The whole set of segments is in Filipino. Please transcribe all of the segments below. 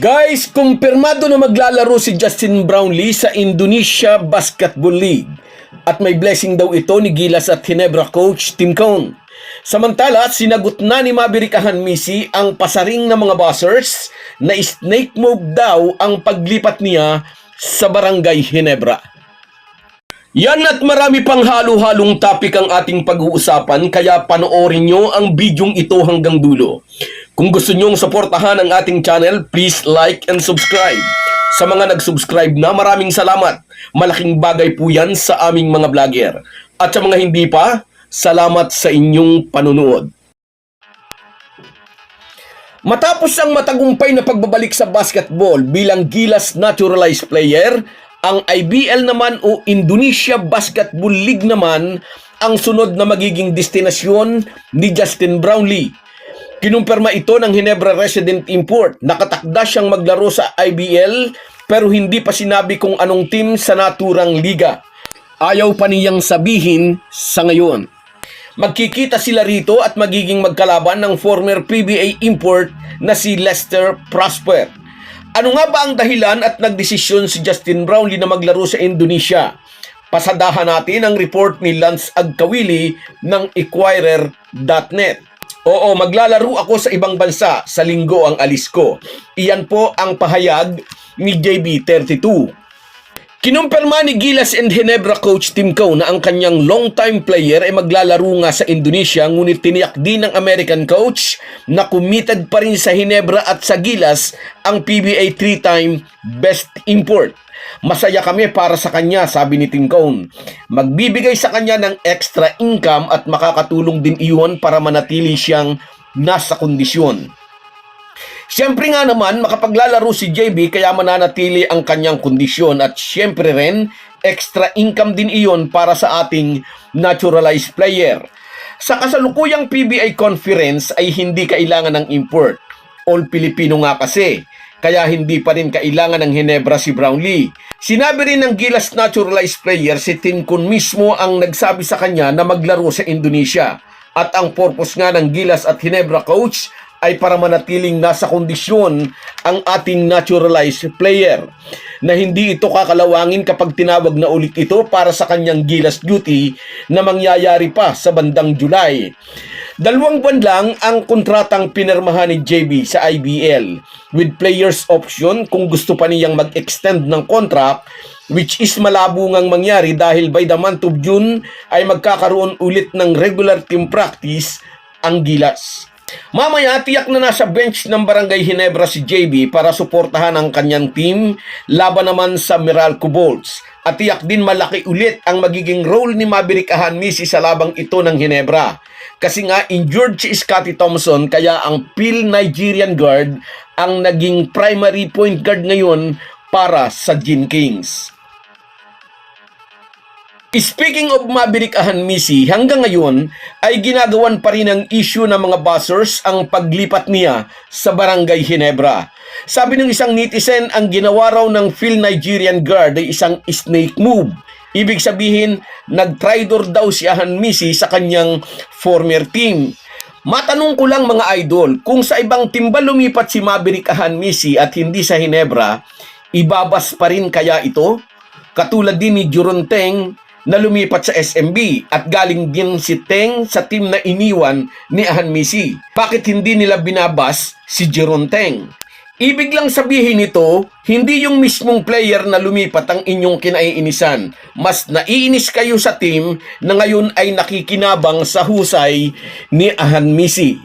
Guys, kumpirmado na maglalaro si Justin Brownlee sa Indonesia Basketball League. At may blessing daw ito ni Gilas at Hinebra coach Tim Cone. Samantala, sinagot na ni Maverick Misi ang pasaring ng mga buzzers na snake move daw ang paglipat niya sa Barangay Hinebra. Yan at marami pang halo-halong topic ang ating pag-uusapan kaya panoorin nyo ang bidyong ito hanggang dulo. Kung gusto nyong suportahan ang ating channel, please like and subscribe. Sa mga nag-subscribe na maraming salamat. Malaking bagay po yan sa aming mga vlogger. At sa mga hindi pa, salamat sa inyong panunood. Matapos ang matagumpay na pagbabalik sa basketball bilang Gilas Naturalized Player, ang IBL naman o Indonesia Basketball League naman ang sunod na magiging destinasyon ni Justin Brownlee. Kinumpirma ito ng Hinebra Resident Import. Nakatakda siyang maglaro sa IBL pero hindi pa sinabi kung anong team sa naturang liga. Ayaw pa niyang sabihin sa ngayon. Magkikita sila rito at magiging magkalaban ng former PBA import na si Lester Prosper. Ano nga ba ang dahilan at nagdesisyon si Justin Brownlee na maglaro sa Indonesia? Pasadahan natin ang report ni Lance Agkawili ng Equirer.net. Oo, maglalaro ako sa ibang bansa sa linggo ang alis ko. Iyan po ang pahayag ni JB32. Kinumpirma ni Gilas and Hinebra coach Tim Coe na ang kanyang long-time player ay maglalaro nga sa Indonesia ngunit tiniyak din ng American coach na committed pa rin sa Hinebra at sa Gilas ang PBA three-time best import. Masaya kami para sa kanya, sabi ni Tim Cone. Magbibigay sa kanya ng extra income at makakatulong din iyon para manatili siyang nasa kondisyon. Siyempre nga naman, makapaglalaro si JB kaya mananatili ang kanyang kondisyon at siyempre rin, extra income din iyon para sa ating naturalized player. Sa kasalukuyang PBA conference ay hindi kailangan ng import. All Filipino nga kasi, kaya hindi pa rin kailangan ng Hinebra si Brownlee. Sinabi rin ng Gilas naturalized player si Tim Kun mismo ang nagsabi sa kanya na maglaro sa Indonesia. At ang purpose nga ng Gilas at Hinebra coach ay para manatiling nasa kondisyon ang ating naturalized player na hindi ito kakalawangin kapag tinawag na ulit ito para sa kanyang Gilas duty na mangyayari pa sa bandang July. Dalawang buwan lang ang kontratang pinirmahan ni JB sa IBL with players option kung gusto pa niyang mag-extend ng contract which is malabo ngang mangyari dahil by the month of June ay magkakaroon ulit ng regular team practice ang Gilas. Mamaya, tiyak na nasa bench ng Barangay Hinebra si JB para suportahan ang kanyang team laban naman sa Meralco Bolts. At tiyak din malaki ulit ang magiging role ni Maverick Ahanmisi sa labang ito ng Hinebra. Kasi nga injured si Scotty Thompson kaya ang Phil Nigerian guard ang naging primary point guard ngayon para sa Gin Kings. Speaking of Maverick Ahanmisi, hanggang ngayon ay ginagawan pa rin ng issue ng mga buzzers ang paglipat niya sa Barangay Hinebra. Sabi ng isang netizen, ang ginawa raw ng Phil Nigerian Guard ay isang snake move. Ibig sabihin, nag-tridor daw si Ahanmisi sa kanyang former team. Matanong ko lang mga idol, kung sa ibang timba lumipat si Maverick Ahanmisi at hindi sa Hinebra, ibabas pa rin kaya ito? Katulad din ni Juronteng na lumipat sa SMB at galing din si Teng sa team na iniwan ni Ahan Misi. Bakit hindi nila binabas si Jeron Teng? Ibig lang sabihin nito, hindi yung mismong player na lumipat ang inyong kinaiinisan. Mas naiinis kayo sa team na ngayon ay nakikinabang sa husay ni Ahan Misi.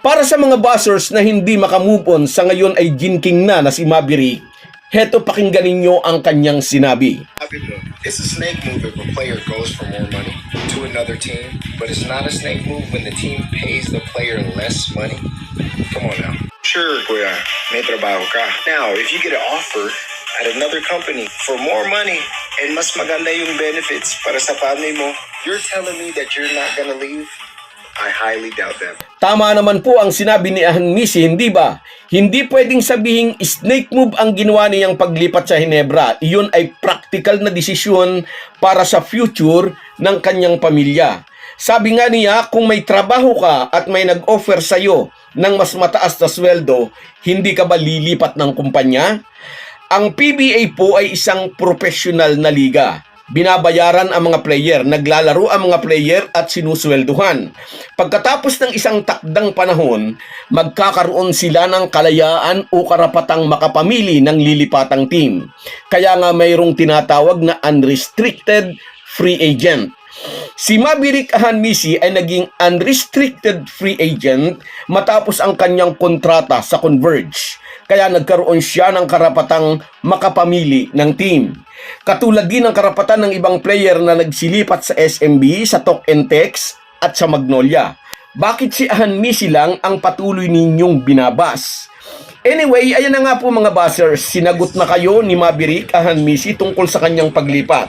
Para sa mga buzzers na hindi makamove on sa ngayon ay ginking na na si Maverick, heto pakinggan ninyo ang kanyang sinabi. It's a snake move if a player goes for more money to another team, but it's not a snake move when the team pays the player less money. Come on now. Sure, kuya, may trabaho ka. Now, if you get an offer at another company for more money and mas maganda yung benefits para sa family mo, you're telling me that you're not gonna leave? I highly doubt that. Tama naman po ang sinabi ni Ahang Misi, hindi ba? Hindi pwedeng sabihing snake move ang ginawa niyang paglipat sa Hinebra. Iyon ay practical na desisyon para sa future ng kanyang pamilya. Sabi nga niya, kung may trabaho ka at may nag-offer sa'yo ng mas mataas na sweldo, hindi ka ba lilipat ng kumpanya? Ang PBA po ay isang professional na liga. Binabayaran ang mga player, naglalaro ang mga player at sinuswelduhan. Pagkatapos ng isang takdang panahon, magkakaroon sila ng kalayaan o karapatang makapamili ng lilipatang team. Kaya nga mayroong tinatawag na unrestricted free agent. Si Maverick Ahanmisi ay naging unrestricted free agent matapos ang kanyang kontrata sa Converge. Kaya nagkaroon siya ng karapatang makapamili ng team. Katulad din ng karapatan ng ibang player na nagsilipat sa SMB, sa Talk and Text at sa Magnolia. Bakit si Ahanmisi lang ang patuloy ninyong binabas? Anyway, ayan na nga po mga basers, sinagot na kayo ni Maverick Ahanmisi tungkol sa kanyang paglipat.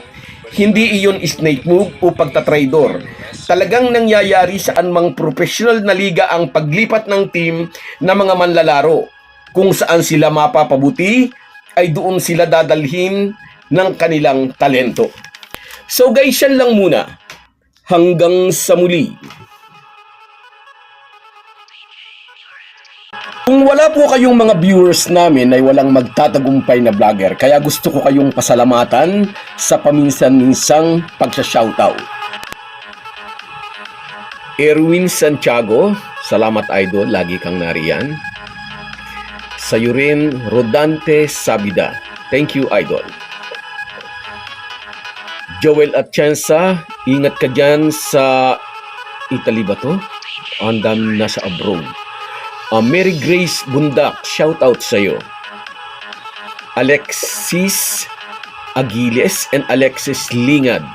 Hindi iyon snake move o pagtatraidor. Talagang nangyayari sa anumang professional na liga ang paglipat ng team ng mga manlalaro. Kung saan sila mapapabuti, ay doon sila dadalhin ng kanilang talento. So guys, yan lang muna. Hanggang sa muli. Kung wala po kayong mga viewers namin ay walang magtatagumpay na vlogger, kaya gusto ko kayong pasalamatan sa paminsan-minsang pagsha-shoutout. Erwin Santiago, salamat idol, lagi kang nariyan. Sa'yo rin, Rodante Sabida, thank you idol. Joel Atienza, ingat ka dyan sa Italy ba to? Ang dami na sa abroad. Uh, Mary Grace Bundak, shout out sa iyo. Alexis Agiles and Alexis Lingad.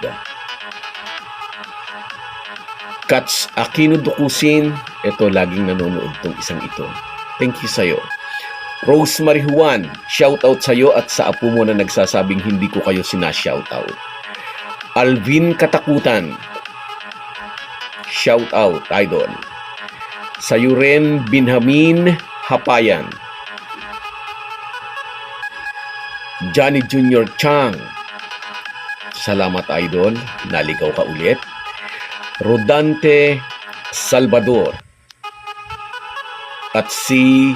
Kats Aquino Dukusin, ito laging nanonood tong isang ito. Thank you sa iyo. Rosemary Juan, shout out sa iyo at sa apo mo na nagsasabing hindi ko kayo sina-shout out. Alvin Katakutan, shout out idol. Sa'yo rin, Binhamin Hapayan. Johnny Junior Chang. Salamat, Idol. Naligaw ka ulit. Rodante Salvador. At si